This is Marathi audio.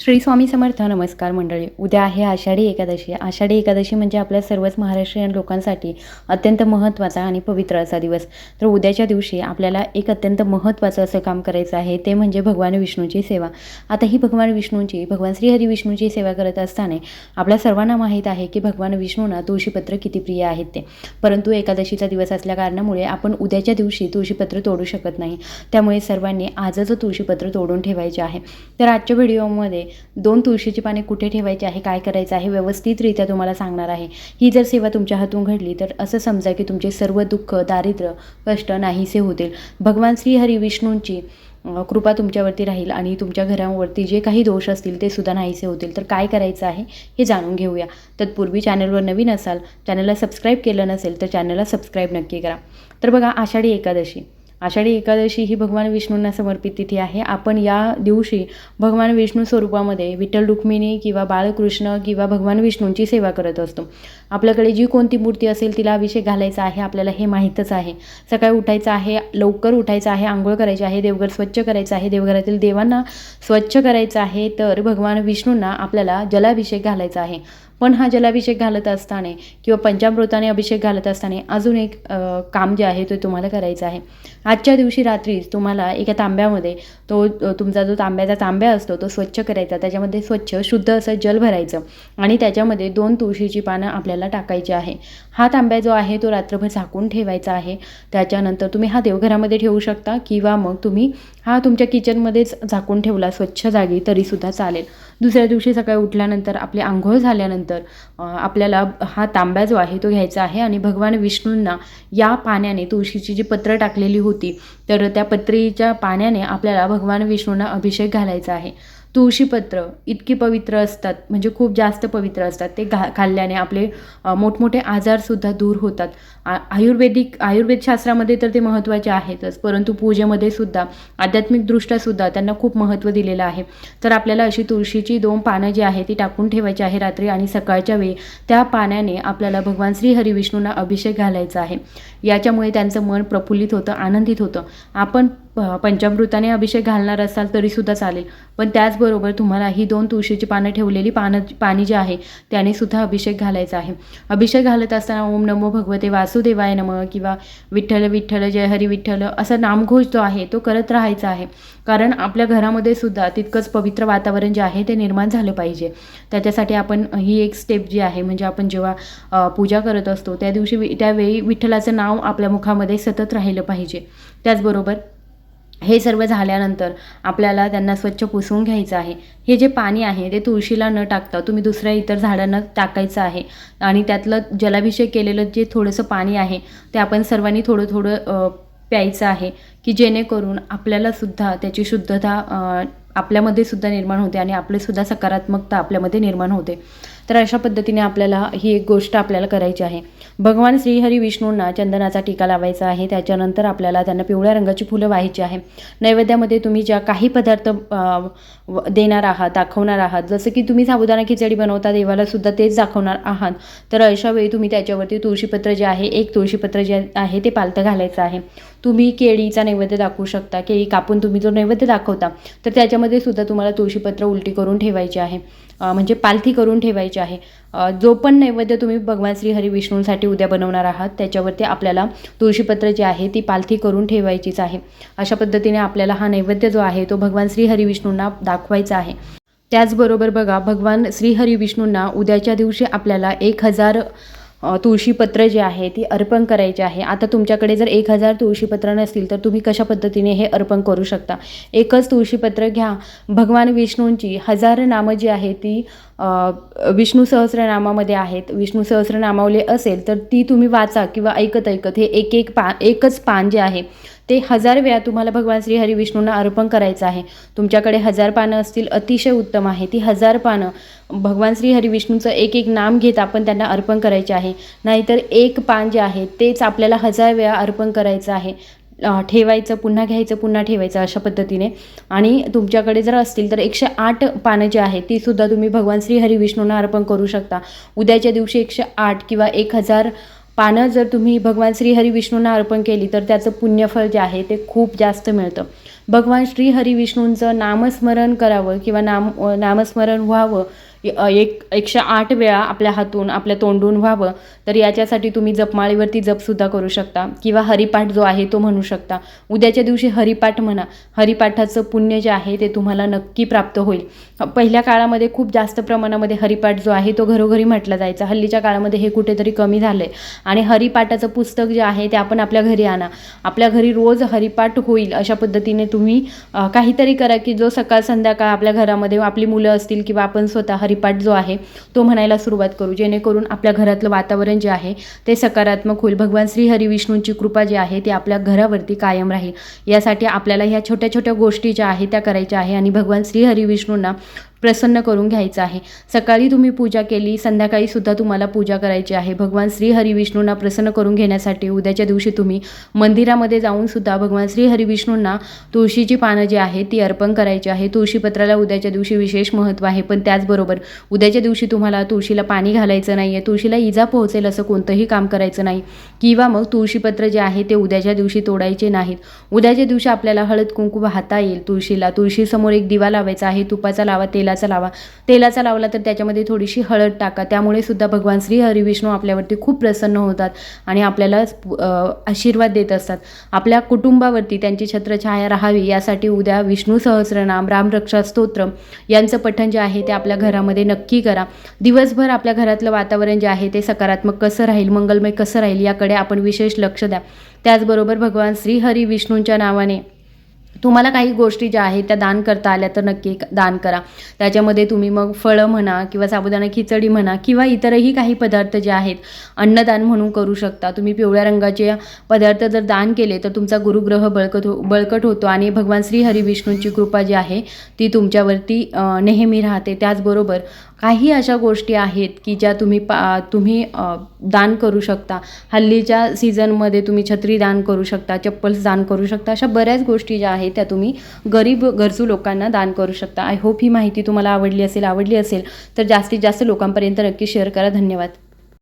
श्री स्वामी समर्थ नमस्कार मंडळी. उद्या आहे आषाढी एकादशी. आषाढी एकादशी म्हणजे आपल्या सर्वच महाराष्ट्रीयन लोकांसाठी अत्यंत महत्त्वाचा आणि पवित्र असा दिवस. तर उद्याच्या दिवशी आपल्याला एक अत्यंत महत्त्वाचं असं काम करायचं आहे ते म्हणजे भगवान विष्णूची सेवा. आता ही भगवान विष्णूंची भगवान श्रीहरी विष्णूची सेवा करत असताना आपल्या सर्वांना माहीत आहे की भगवान विष्णूंना तुळशीपत्र किती प्रिय आहेत ते. परंतु एकादशीचा दिवस असल्या कारणामुळे आपण उद्याच्या दिवशी तुळशीपत्र तोडू शकत नाही. त्यामुळे सर्वांनी आजच तुळशीपत्र तोडून ठेवायचे आहे. तर आजच्या व्हिडिओमध्ये दोन तुळशीची पाने कुठे ठेवायची आहे काय करायचं आहे व्यवस्थितरित्या तुम्हाला सांगणार आहे. ही जर सेवा तुमच्या हातून घडली तर असं समजा की तुमचे सर्व दुःख दारिद्र्य कष्ट नाहीसे होतील. भगवान श्रीहरी विष्णूंची कृपा तुमच्यावरती राहील आणि तुमच्या घरावरती जे काही दोष असतील ते सुद्धा नाहीसे होतील. तर काय करायचं आहे हे जाणून घेऊया. तत्पूर्वी चॅनलवर नवीन असाल चॅनलला सबस्क्राईब केलं नसेल तर चॅनलला सबस्क्राईब नक्की करा. तर बघा आषाढी एकादशी. आषाढी एकादशी ही भगवान विष्णूंना समर्पित तिथी आहे. आपण या दिवशी भगवान विष्णू स्वरूपामध्ये विठ्ठल रुक्मिणी किंवा बाळकृष्ण किंवा भगवान विष्णूंची सेवा करत असतो. आपल्याकडे जी कोणती मूर्ती असेल तिला अभिषेक घालायचा आहे आपल्याला हे माहीतच आहे. सकाळी उठायचं आहे लवकर उठायचं आहे आंघोळ करायची आहे देवघर स्वच्छ करायचं आहे देवघरातील देवांना स्वच्छ करायचं आहे तर भगवान विष्णूंना आपल्याला जलाभिषेक घालायचा आहे. पण हा जलाभिषेक घालत असताना किंवा पंचामृताने अभिषेक घालत असताना अजून एक काम जे आहे ते तुम्हाला करायचं आहे. आजच्या दिवशी रात्रीच तुम्हाला एका तांब्यामध्ये तो तुमचा जो तांब्याचा तांब्या असतो तो स्वच्छ करायचा. त्याच्यामध्ये स्वच्छ शुद्ध असं जल भरायचं आणि त्याच्यामध्ये दोन तुळशीची पानं आपल्याला टाकायची आहे. हा तांब्या जो आहे तो रात्रभर झाकून ठेवायचा आहे. त्याच्यानंतर तुम्ही हा देवघरामध्ये ठेवू शकता किंवा मग तुम्ही हा तुमच्या किचनमध्येच झाकून ठेवला स्वच्छ जागी तरीसुद्धा चालेल. दुसऱ्या दिवशी सकाळी उठल्यानंतर आपली आंघोळ झाल्यानंतर आपल्याला हा तांब्या जो आहे तो घ्यायचा आहे आणि भगवान विष्णूंना या पाण्याने तुळशीची जी पत्र टाकलेली होती तर त्या पत्रीच्या पाण्याने आपल्याला भगवान विष्णूंना अभिषेक घालायचा आहे. तुळशीपत्र इतकी पवित्र असतात म्हणजे खूप जास्त पवित्र असतात. ते घा खाल्ल्याने आपले मोठमोठे आजारसुद्धा दूर होतात. आ आयुर्वेदिक आयुर्वेद शास्त्रामध्ये तर ते महत्त्वाचे आहेतच परंतु पूजेमध्ये सुद्धा आध्यात्मिकदृष्ट्यासुद्धा त्यांना खूप महत्त्व दिलेलं आहे. तर आपल्याला अशी तुळशीची दोन पानं जी आहे ती टाकून ठेवायची आहे रात्री आणि सकाळच्या वेळी. त्या पाण्याने आपल्याला भगवान श्री हरिविष्णूंना अभिषेक घालायचा आहे. याच्यामुळे त्यांचं मन प्रफुल्लित होतं आनंदित होतं. आपण पंचामृताने अभिषेक घालणार असाल तरीसुद्धा चालेल. पण त्याचबरोबर तुम्हाला ही दोन तुळशीची पानं ठेवलेली पानं पाणी जे आहे त्याने सुद्धा अभिषेक घालायचा आहे. अभिषेक घालत असताना ओम नमो भगवते वासुदेवाय नम किंवा विठ्ठल विठ्ठल जय हरी विठ्ठल असा नामघोष जो आहे तो करत राहायचा आहे. कारण आपल्या घरामध्ये सुद्धा तितकंच पवित्र वातावरण जे आहे ते निर्माण झालं पाहिजे. त्याच्यासाठी आपण ही एक स्टेप जी आहे म्हणजे आपण जेव्हा पूजा करत असतो त्या दिवशी त्यावेळी विठ्ठलाचं नाव आपल्या मुखामध्ये सतत राहिलं पाहिजे. त्याचबरोबर हे सर्व झाल्यानंतर आपल्याला त्यांना स्वच्छ पुसून घ्यायचं आहे. हे जे पाणी आहे ते तुळशीला न टाकता तुम्ही दुसऱ्या इतर झाडांना टाकायचं आहे. आणि त्यातलं जलाभिषेक केलेलं जे थोडंसं पाणी आहे ते आपण सर्वांनी थोडं थोडं प्यायचं आहे की जेणेकरून आपल्याला सुद्धा त्याची शुद्धता आपल्यामध्ये सुद्धा निर्माण होते आणि आपलीसुद्धा सकारात्मकता आपल्यामध्ये निर्माण होते. तर अशा पद्धतीने आपल्याला ही एक गोष्ट आपल्याला करायची आहे. भगवान श्रीहरी विष्णूंना चंदनाचा टीका लावायचा आहे. त्याच्यानंतर आपल्याला त्यांना पिवळ्या रंगाची फुलं व्हायची आहे. नैवेद्यामध्ये तुम्ही ज्या काही पदार्थ व- देणार आहात दाखवणार आहात जसं की तुम्ही साबुदाणा खिचडी बनवता देवाला सुद्धा तेच दाखवणार आहात तर अशा वेळी तुम्ही त्याच्यावरती तुळशीपत्र जे आहे एक तुळशीपत्र जे आहे ते पालतं घालायचं आहे. तुम्ही केळीचा नैवेद्य दाखवू शकता. केळी कापून तुम्ही जो नैवेद्य दाखवता तर त्याच्यामध्ये सुद्धा तुम्हाला तुळशीपत्र उलटी करून ठेवायची आहे. म्हणजे पालथी करून ठेवायची आहे. जो पण नैवेद्य तुम्ही भगवान श्री हरी विष्णूंसाठी उद्या बनवणार आहात त्याच्यावरती आपल्याला तुळशीपत्र जे आहे ती पालथी करून ठेवायचीच आहे. अशा पद्धतीने आपल्याला हा नैवेद्य जो आहे तो भगवान श्री हरी विष्णूंना दाखवायचा आहे. त्याचबरोबर बघा भगवान श्री हरी विष्णूंना उद्याच्या दिवशी आपल्याला एक हजार तुळशीपत्र जे आहे ती अर्पण करायची आहे. आता तुमच्याकडे जर एक हजार तुळशीपत्र नसतील तर तुम्ही कशा पद्धतीने हे अर्पण करू शकता? एकच तुळशीपत्र घ्या. भगवान विष्णूंची हजार नामं जी आहे ती विष्णू सहस्रनामामध्ये आहेत. विष्णू सहस्रनामावली असेल तर ती तुम्ही वाचा किंवा ऐकत ऐकत. हे एक एक पा एकच पान जे आहे ते हजार वेळा तुम्हाला भगवान श्री हरी विष्णूंना अर्पण करायचं आहे. तुमच्याकडे हजार पानं असतील अतिशय उत्तम आहे. ती हजार पानं भगवान श्री हरी विष्णूचं एक एक नाम घेत आपण त्यांना अर्पण करायचे आहे. नाहीतर एक पान जे आहे तेच आपल्याला हजार वेळा अर्पण करायचं आहे. ठेवायचं पुन्हा घ्यायचं पुन्हा ठेवायचं अशा पद्धतीने. आणि तुमच्याकडे जर असतील तर एकशे आठ पानं जी आहेत ती सुद्धा तुम्ही भगवान श्री हरी विष्णूंना अर्पण करू शकता. उद्याच्या दिवशी एकशे आठ किंवा एक हजार पानं जर तुम्ही भगवान श्री हरी विष्णूंना अर्पण केली तर त्याचं पुण्यफळ जे आहे ते खूप जास्त मिळतं. भगवान श्री हरी विष्णूंचं नामस्मरण करावं किंवा नाम नामस्मरण व्हावं एक एकशे आठ वेळा आपल्या हातून आपल्या तोंडून व्हावं तर याच्यासाठी तुम्ही जपमाळीवरती जपसुद्धा करू शकता. किंवा हरिपाठ जो आहे तो म्हणू शकता. उद्याच्या दिवशी हरिपाठ म्हणा. हरिपाठाचं पुण्य जे आहे ते तुम्हाला नक्की प्राप्त होईल. पहिल्या काळामध्ये खूप जास्त प्रमाणामध्ये हरिपाठ जो आहे तो घरोघरी म्हटला जायचा. हल्लीच्या काळामध्ये हे कुठेतरी कमी झालं आहे आणि हरिपाठाचं पुस्तक जे आहे ते आपण आपल्या घरी आणा. आपल्या घरी रोज हरिपाठ होईल अशा पद्धतीने तुम्ही काहीतरी करा की जो सकाळ संध्याकाळ आपल्या घरामध्ये आपली मुलं असतील किंवा आपण स्वतः हरिपाठ जो आहे तो म्हणायला सुरुवात करू. जेणेकरून आपल्या घरातलं वातावरण जे आहे ते सकारात्मक होईल. भगवान श्री हरिविष्णूंची कृपा जी आहे ती आपल्या घरावरती कायम राहील. यासाठी आपल्याला ह्या छोट्या छोट्या गोष्टी ज्या आहेत त्या करायच्या आहे आणि भगवान श्री हरिविष्णूंना प्रसन्न करून घ्यायचं आहे. सकाळी तुम्ही पूजा केली संध्याकाळी सुद्धा तुम्हाला पूजा करायची आहे. भगवान श्री हरिविष्णूंना प्रसन्न करून घेण्यासाठी उद्याच्या दिवशी तुम्ही मंदिरामध्ये जाऊन सुद्धा भगवान श्री हरिविष्णूंना तुळशीची पानं जी आहे ती अर्पण करायची आहे. तुळशीपत्राला उद्याच्या दिवशी विशेष महत्त्व आहे. पण त्याचबरोबर उद्याच्या दिवशी तुम्हाला तुळशीला पाणी घालायचं नाही आहे तुळशीला इजा पोहोचेल असं कोणतंही काम करायचं नाही. किंवा मग तुळशीपत्र जे आहे ते उद्याच्या दिवशी तोडायचे नाहीत. उद्याच्या दिवशी आपल्याला हळद कुंकू वाहता येईल तुळशीला. तुळशीसमोर एक दिवा लावायचा आहे. तुपाचा लावा तेल तेलाचा लावा. तेलाचा लावला तर त्याच्यामध्ये थोडीशी हळद टाका. त्यामुळे सुद्धा भगवान श्री हरिविष्णू आपल्यावरती खूप प्रसन्न होतात आणि आपल्याला आशीर्वाद देत असतात. आपल्या कुटुंबावरती त्यांची छत्रछाया राहावी यासाठी उद्या विष्णू सहस्रनाम रामरक्षा स्तोत्र यांचं पठण जे आहे ते आपल्या घरामध्ये नक्की करा. दिवसभर आपल्या घरातलं वातावरण जे आहे ते सकारात्मक कसं राहील मंगलमय कसं राहील याकडे आपण विशेष लक्ष द्या. त्याचबरोबर भगवान श्री हरी विष्णूंच्या नावाने तुम्हाला काही गोष्टी ज्या आहेत त्या दान करता आल्या तर नक्की दान करा. त्याच्यामध्ये तुम्ही मग फळं म्हणा किंवा साबुदाणा खिचडी म्हणा किंवा इतरही काही पदार्थ जे आहेत अन्नदान म्हणून करू शकता. तुम्ही पिवळ्या रंगाचे पदार्थ जर दान केले तर तुमचा गुरुग्रह बळकट हो बळकट होतो आणि भगवान श्री हरिविष्णूंची कृपा जी आहे ती तुमच्यावरती नेहमी राहते. त्याचबरोबर काही अशा गोष्टी आहेत की ज्या तुम्ही पा तुम्ही दान करू शकता. हल्लीच्या सीझनमध्ये तुम्ही छत्री दान करू शकता चप्पल्स दान करू शकता. अशा बऱ्याच गोष्टी ज्या आहेत त्या तुम्ही गरीब गरजू लोकांना दान करू शकता. आय होप ही माहिती तुम्हाला आवडली असेल आवडली असेल तर जास्तीत जास्त लोकांपर्यंत नक्की शेअर करा. धन्यवाद.